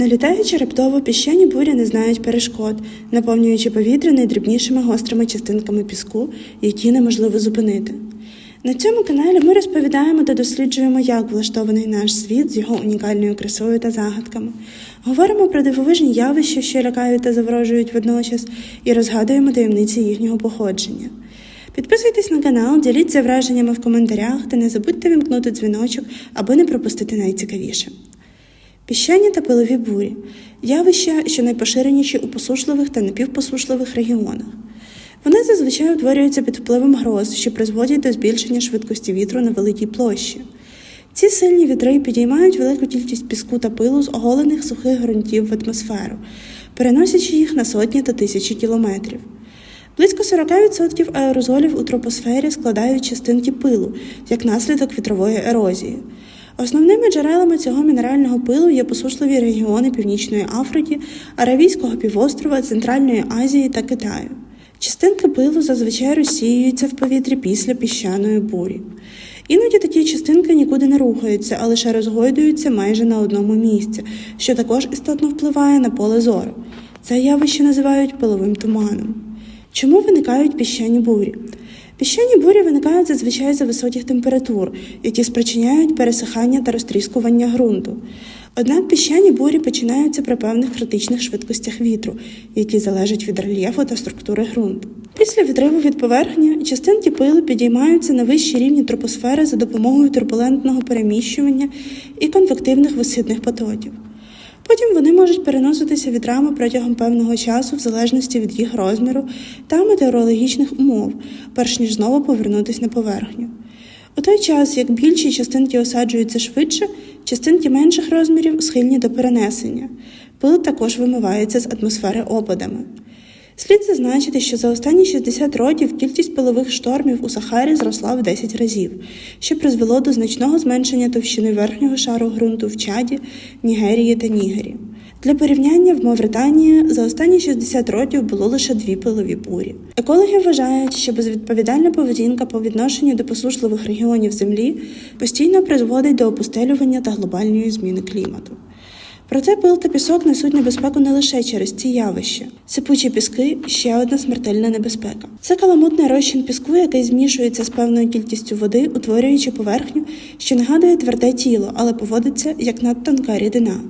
Налітаючи раптово, піщані бурі не знають перешкод, наповнюючи повітря найдрібнішими гострими частинками піску, які неможливо зупинити. На цьому каналі ми розповідаємо та досліджуємо, як влаштований наш світ з його унікальною красою та загадками. Говоримо про дивовижні явища, що лякають та заворожують водночас, і розгадуємо таємниці їхнього походження. Підписуйтесь на канал, діліться враженнями в коментарях та не забудьте вімкнути дзвіночок, аби не пропустити найцікавіше. Піщані та пилові бурі явища, що найпоширеніші у посушливих та напівпосушливих регіонах. Вони зазвичай утворюються під впливом гроз, що призводять до збільшення швидкості вітру на великій площі. Ці сильні вітри підіймають велику кількість піску та пилу з оголених сухих ґрунтів в атмосферу, переносячи їх на сотні та тисячі кілометрів. Близько 40% аерозолів у тропосфері складають частинки пилу як наслідок вітрової ерозії. Основними джерелами цього мінерального пилу є посушливі регіони Північної Африки, Аравійського півострова, Центральної Азії та Китаю. Частинки пилу зазвичай розсіюються в повітрі після піщаної бурі. Іноді такі частинки нікуди не рухаються, а лише розгойдуються майже на одному місці, що також істотно впливає на поле зору. Це явище називають пиловим туманом. Чому виникають піщані бурі? Піщані бурі виникають зазвичай за високих температур, які спричиняють пересихання та розтріскування ґрунту. Однак піщані бурі починаються при певних критичних швидкостях вітру, які залежать від рельєфу та структури ґрунту. Після відриву від поверхні частинки пилу підіймаються на вищі рівні тропосфери за допомогою турбулентного переміщування і конвективних висхідних потоків. Потім вони можуть переноситися від рами протягом певного часу в залежності від їх розміру та метеорологічних умов, перш ніж знову повернутися на поверхню. У той час, як більші частинки осаджуються швидше, частинки менших розмірів схильні до перенесення. Пил також вимивається з атмосфери опадами. Слід зазначити, що за останні 60 років кількість пилових штормів у Сахарі зросла в 10 разів, що призвело до значного зменшення товщини верхнього шару ґрунту в Чаді, Нігерії та Нігері. Для порівняння в Мавританії за останні 60 років було лише дві пилові бурі. Екологи вважають, що безвідповідальна поведінка по відношенню до посушливих регіонів Землі постійно призводить до опустелювання та глобальної зміни клімату. Проте пил та пісок несуть небезпеку не лише через ці явища. Сипучі піски ще одна смертельна небезпека. Це каламутний розчин піску, який змішується з певною кількістю води, утворюючи поверхню, що нагадує тверде тіло, але поводиться як надтонка рідина.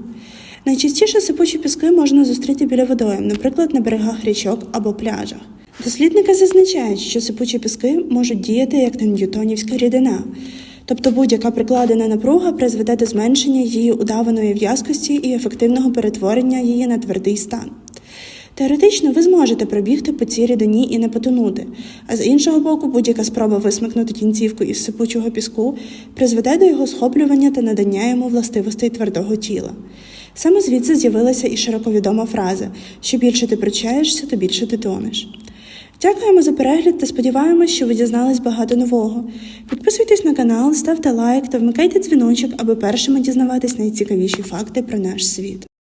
Найчастіше сипучі піски можна зустріти біля водойм, наприклад, на берегах річок або пляжах. Дослідники зазначають, що сипучі піски можуть діяти як ньютонівська рідина, тобто будь-яка прикладена напруга призведе до зменшення її удаваної в'язкості і ефективного перетворення її на твердий стан. Теоретично ви зможете пробігти по цій рідині і не потонути, а з іншого боку, будь-яка спроба висмикнути кінцівку із сипучого піску призведе до його схоплювання та надання йому властивостей твердого тіла. Саме звідси з'явилася і широко відома фраза: що більше ти пручаєшся, то більше ти тонеш. Дякуємо за перегляд та сподіваємось, що ви дізнались багато нового. Підписуйтесь на канал, ставте лайк та вмикайте дзвіночок, аби першими дізнаватись найцікавіші факти про наш світ.